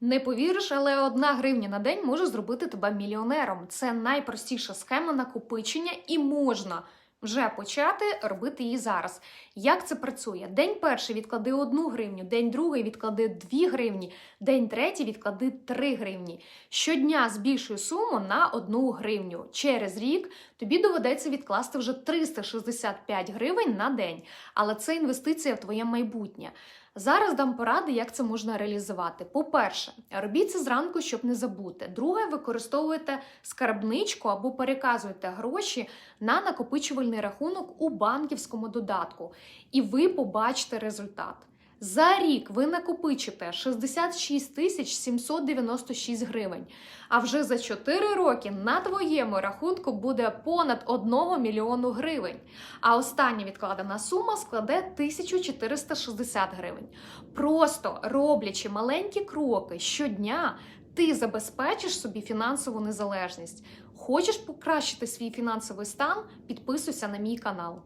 Не повіриш, але одна гривня на день може зробити тебе мільйонером. Це найпростіша схема накопичення і можна вже почати робити її зараз. Як це працює? День перший відклади одну гривню, день другий відклади дві гривні, день третій відклади три гривні. Щодня збільшуй суму на одну гривню. Через рік тобі доведеться відкласти вже 365 гривень на день. Але це інвестиція в твоє майбутнє. Зараз дам поради, як це можна реалізувати. По-перше, робіть це зранку, щоб не забути. Друге, використовуйте скарбничку або переказуйте гроші на накопичувальний рахунок у банківському додатку, і ви побачите результат. За рік ви накопичите 66 тисяч 796 гривень. А вже за 4 роки на твоєму рахунку буде понад 1 мільйону гривень. А остання відкладена сума складе 1460 гривень. Просто роблячи маленькі кроки щодня, ти забезпечиш собі фінансову незалежність. Хочеш покращити свій фінансовий стан? Підписуйся на мій канал.